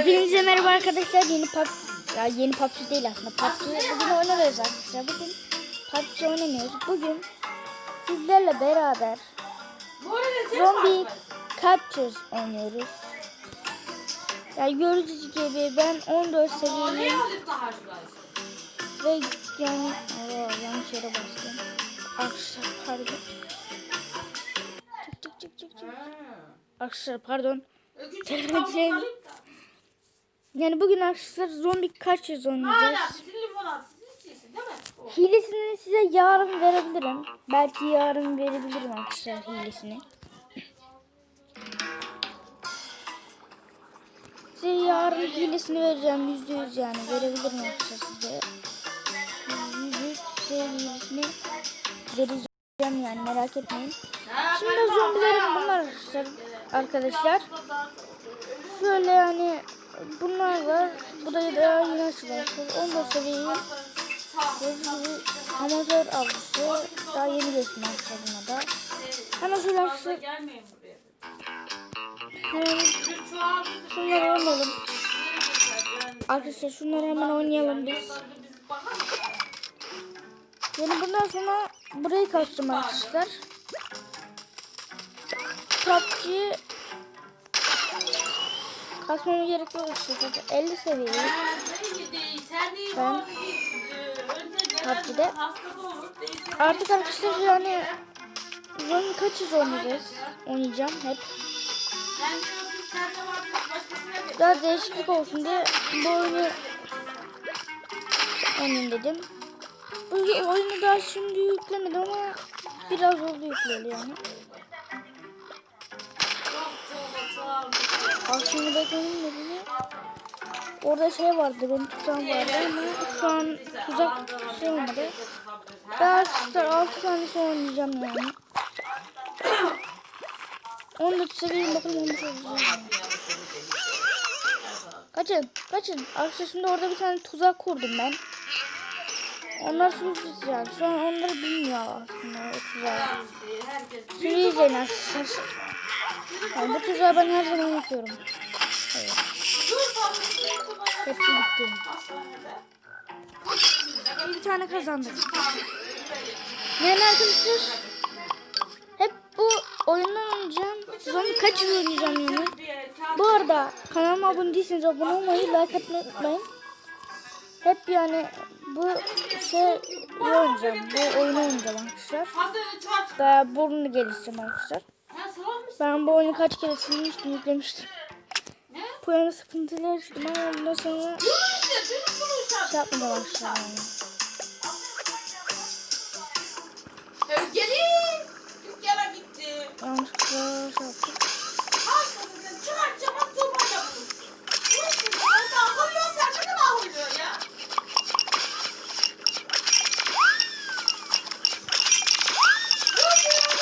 Hepinize merhaba arkadaşlar. Yeni pub ya yeni PUBG değil aslında. PUBG bugün oynarız arkadaşlar. Bugün PUBG oynamıyoruz. Bugün sizlerle beraber Zombie Captures oynuyoruz. Yani gördüğünüz gibi ben 14 Ne seviyeyim ve yani Aa, yanlış yere bastım. Arkadaşlar pardon. Çık çık çık çık çık. Arkadaşlar pardon. Öküz Telefon çok şey- alıp da. Yani bugün arkadaşlar Zombie Captures oynayacağız. Hala sizin limonat sizin içiyorsun değil mi? O. Hilesini size yarın verebilirim. Belki yarın verebilirim arkadaşlar hilesini. Size yarın hilesini vereceğim yüzde yüz yani verebilirim arkadaşlar size. Yüzde yüz hilesini vereceğim yani merak etmeyin. Şimdi zombilerim bunlar arkadaşlar. Şöyle yani bunlar var. Bu da daha yeni açılıyor. 14 seviyeyim. Gördüğünüz gibi amatör avcısı daha yeni arkadaşlar buna da. Hemen şöyle buraya. hemen şunları oynayalım. Arkadaşlar şunları hemen oynayalım biz. Yani bundan sonra burayı kaçtım arkadaşlar. PUBG kasmama gerek yok işte. Zaten 50 seviyeyim. Ben PUBG'de Artık arkadaşlar yani Zombi kaçız oynayacağız. Oynayacağım hep. Daha değişiklik olsun diye bu oyunu oynayayım dedim. Bu oyunu daha şimdi yüklemedim ama biraz oldu yükleyeli yani. Aslında bekledim dediğini. Orada şey vardı, benim tuzağım vardı ama şu an tuzak şey olmadı. Daha arkadaşlar 6 tane sonra oynayacağım yani. 14 seviyeyim bakın olmuş olacağım. Kaçın, kaçın. Arkadaşlar şimdi orada bir tane tuzak kurdum ben. Onlar sürpriz yani. Şu an onları bilmiyor aslında o tuzağı. Şimdi arkadaşlar. Yani bu tuzağı ben her zaman yapıyorum. Evet. Hepsi bitti. Bir tane kazandık. Yani arkadaşlar hep bu oyundan oynayacağım. Zombi kaç yıl oynayacağım yani. Bu arada kanalıma abone değilseniz abone olmayı, like atmayı unutmayın. Hep yani bu şey oynayacağım. Bu oyunu oynayacağım arkadaşlar. Daha burnu geliştireceğim arkadaşlar. Ben bu oyunu kaç kere silmiştim, yüklemiştim. Bu yana sıkıntılar yaşadım ama ondan sonra şey arkadaşlar yani. Sevgili dükkana gitti. Yanlışlıkla şey yaptım. Çıkartacağım durma yapın. Ben de akıllı sen de mi akıllı ya? Evet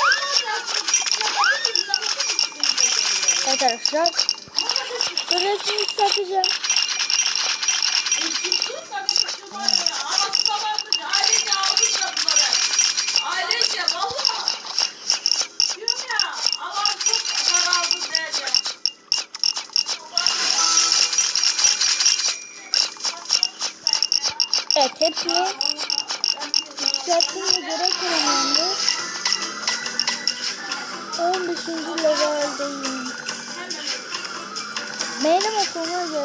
arkadaşlar. Böyle hepsini yükselteceğim. Ailece aldık ya bunları. Ailece valla. Diyorum ya alan çok zararlı der ya. Evet hepsini yükselttiğime göre kazandı. 15. leveldeyim. Meydan okuma geldi.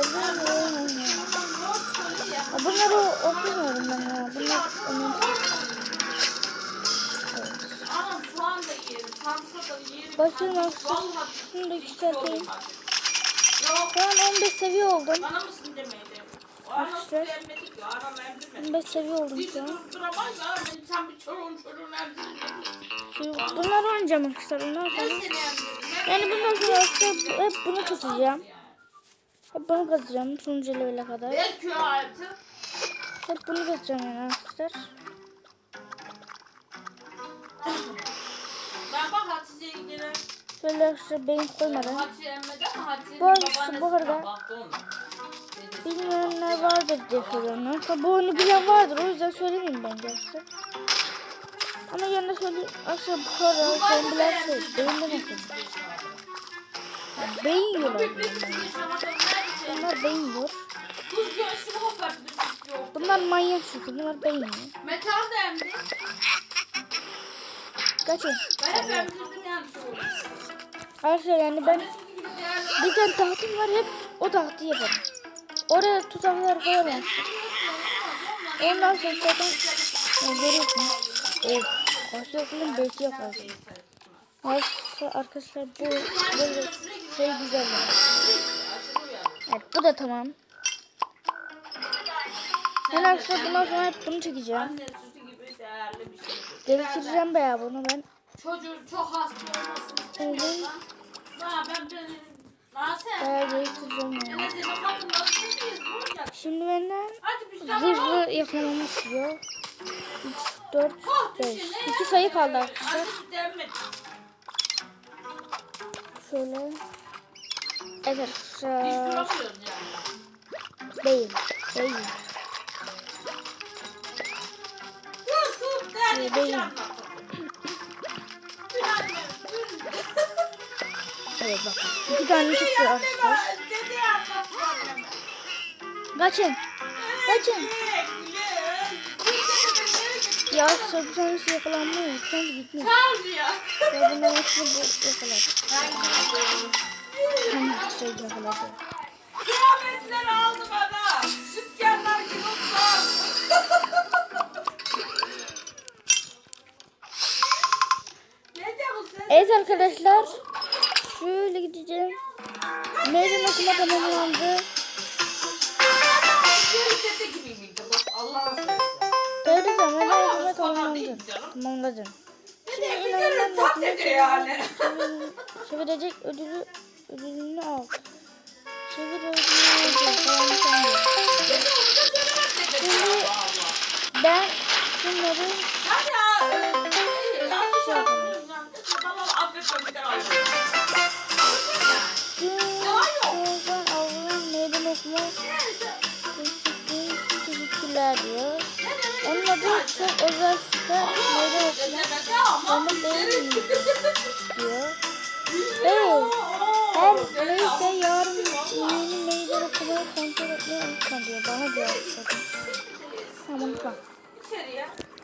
Ya Bunları okumuyorum ben ya. Bunlar sarımsak- arkadaşlar. Vallahi Şunu da yükselteyim. Şu an 15 seviye oldum. bana mısın demeydi. O anam Arkadaşlar. emmedik ya, anam emdirmedi. 15 seviye oldum şu an. Bunları oynayacağım arkadaşlar. Ben sonra. Yani bundan sonra hep bunu kasacağım. Hep bunu kazacağım sonuncu levele kadar. Belki o hayatı. Hep bunu kazacağım yani arkadaşlar. Ben bak Hatice'ye gidelim. Şöyle arkadaşlar beyin koymadan. Hatice emmedi ama Hatice'nin babaannesi bu arada- baktı ona. Bilmeyenler vardır diye söylüyorum. Bu oyunu bilen vardır. O yüzden söylemeyeyim bence arkadaşlar. Ama yanında söyleyeyim. Arkadaşlar bu kadar zombiler şey. Beyinden okuyun. Yani beyin yiyorlar. Bunlar beyin yiyor. Bunlar manyak çünkü bunlar beyin yiyor. Metal da emdi. Kaçın. Ben hep emdirdim yani. Arkadaşlar ben bir tane tahtım var hep o tahtı yaparım. Oraya tuzaklar koyarım. Ondan sonra zaten yani görüyorsunuz. Of. Karşılaşmanın beşi yaparız. Arkadaşlar, arkadaşlar bu böyle şey güzel. Evet bu da tamam. Ben arkadaşlar bundan sonra hep bunu çekeceğim. Anne sütü gibi değerli bir şey. Geliştireceğim bayağı bunu ben. Çocuğun çok hasta olmasın istemiyorsan. Ben ben Nasıl? Bayağı geliştireceğim yani. Şimdi benden zırhlı yakalamamı istiyor. 3, 4, 5. 2 sayı kaldı arkadaşlar. Şöyle. Evet Biz arkadaşlar. Değil. Değil. Değil. şey dur. Evet bak. İki tane çıktı arkadaşlar. Kaçın. Kaçın. Ya tanesi yakalanmıyor. Bir tanesi gitmiyor. Kal ya. Ya bunların hepsini bu yakaladı. Hangi şey yakaladı? Kıyametler aldı bana. Dükkanlar gibi? Evet arkadaşlar. Şöyle gideceğim. Meydan okuma tamamlandı. Böyle de meydan okuma Tamam, tamam, tamamlandı. Tamamladım. Tat dedi yani. Çevirecek ödülü ödülünü al. Çevir Allah. Ben bunları teşekkürler diyor. Onun adı çok özel süper meydan okuma Onu beğenmeyin diyor. Hey, her neyse yarın yeni meydan okumayı kontrol etmeyi unutma diyor. Bana diyor arkadaşlar. Tamam unutma.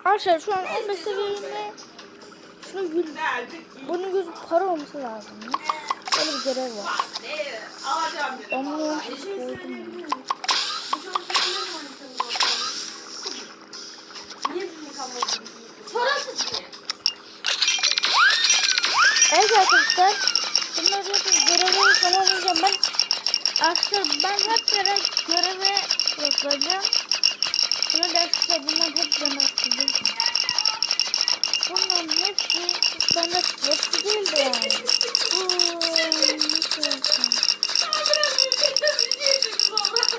Arkadaşlar şu an 15 seviyinde şunu gül, bunun gözü para olması lazım. Böyle bir görev var. Vallahi. yanlış koydum. diye. Evet arkadaşlar. Yapıp görevi tamamlayacağım. Ben arkadaşlar ben hep görev, görevi yapacağım. Şuna da arkadaşlar bunlar hep ben atacağım. Bunların hepsi ben de hepsi değil de yani.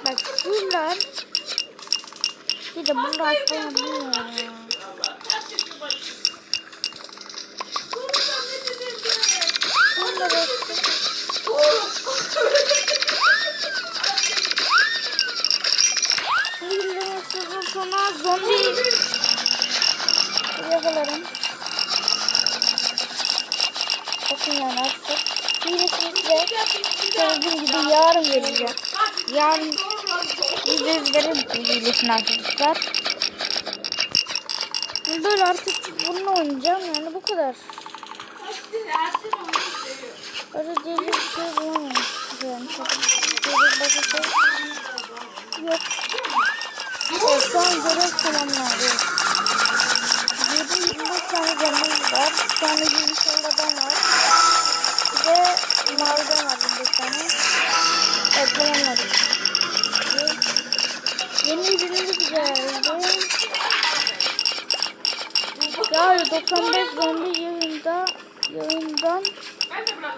Bak şunlar bir de bunlar falan değil sonra zombi yakalarım. Bakın yani artık. Hilesini size söylediğim gibi yarın vereceğim. Yarın yüzde yüz veririm bu hilesini arkadaşlar. Böyle artık bununla oynayacağım yani bu kadar. Öyle diyecek bir şey bulamam. Yani diyecek başka şey yok. Evet, şu an görev tamamlandı. 7-25 tane canımız var. Bir tane yeni sorulardan var. Bir de maviden var 25 tane. Evet. Ve Yeni ürünümüz geldi. Ya 95 zombi yayında yayından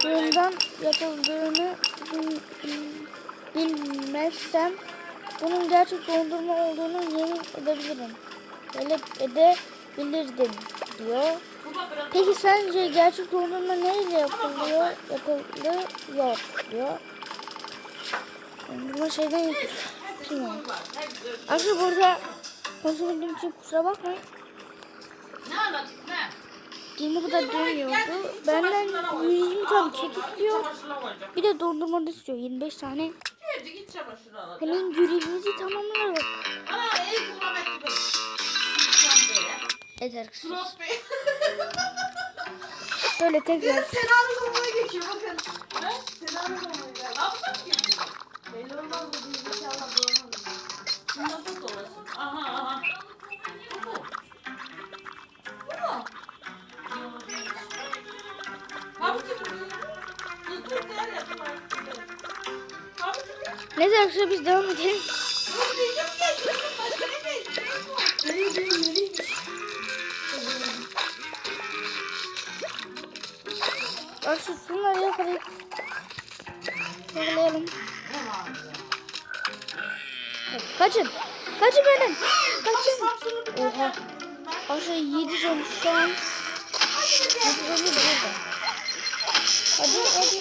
yayından yapıldığını bil- bilmezsem bunun gerçek dondurma olduğunu yemin edebilirim. Öyle edebilirdim diyor. Peki sence gerçek dondurma neyle yapılıyor? Yapılıyor diyor. Dondurma şeyden yapılıyor. Arkadaşlar burada konuşabildiğim için kusura bakmayın. Ne anlatayım ne? 20 kadar dönüyordu. Benden 120 tane kek istiyor. Bir de dondurma da istiyor. 25 tane. Hemen görevimizi böyle. Evet arkadaşlar. Şöyle tekrar. Senaryo olmaya geçiyor bakın. Ne? Senaryo olmaya Ne yapacak ki? Belli olmaz mı? Biz inşallah doğramayız. Nasıl dolaşın? Aha aha. Bu mu? Bu mu? Neyse arkadaşlar biz devam edelim. Gidiyor? Arkadaşlar şunları yakalayıp yakalayalım. Kaçın. Kaçın benden. Kaçın. Oha. Arkadaşlar 7 zon şu an. 7 zon burada. Hadi hadi.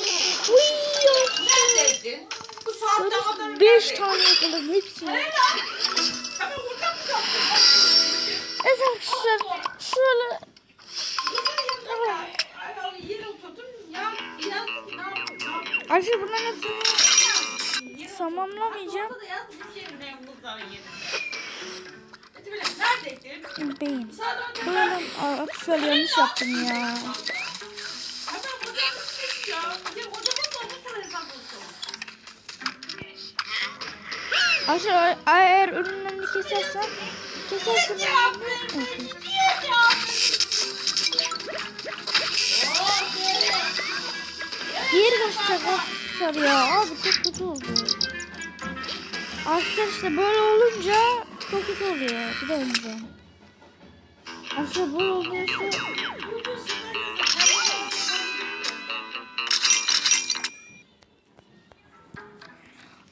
Uyuyor. Neredeydin? Bu saatte kadar 5 neredeydin? tane yakaladım hepsini. Evet arkadaşlar. Şöyle. Arkadaşlar bunların hepsini tamamlamayacağım. Şey? Beyin. Saat neredeydin? arkadaşlar yanlış yaptım ya. Arkadaşlar eğer ürünlerini kesersen kesersen? Oh, böyle. Diğeri kaçacak arkadaşlar ya. Abi çok kötü oldu. Arkadaşlar işte böyle olunca çok kötü oluyor. Bir de önce. Arkadaşlar böyle işte.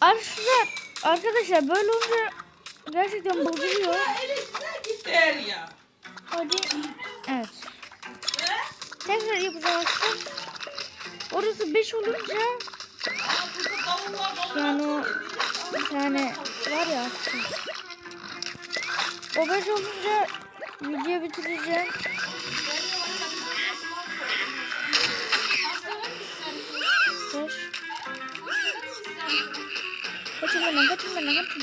Arkadaşlar, arkadaşlar böyle olunca gerçekten bozuluyor. Gider ya. Hadi. Evet. Tekrar yapacağız. Orası 5 olunca Yani o bir tane var ya. O 5 olunca video bitireceğim. Kaçın benden, kaçın benden, kaçın.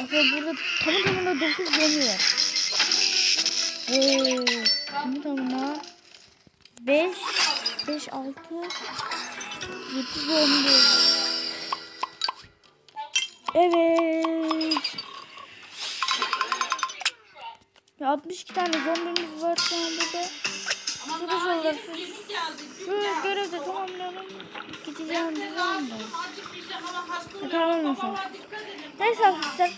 Arkadaşlar burada tamı tamına 9 dönüyor. Oo, tamı tamına 5, 5, 6, 7 zombi. Evet. Ya 62 tane zombimiz var şu an burada. Arkadaşlar şu görevi de tamamlayalım. Gideceğim zaman da. Tamam mesela. Neyse arkadaşlar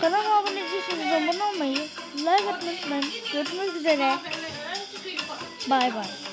kanalıma abone değilseniz abone olmayı, like atmayı unutmayın. Görüşmek üzere. Bay bay.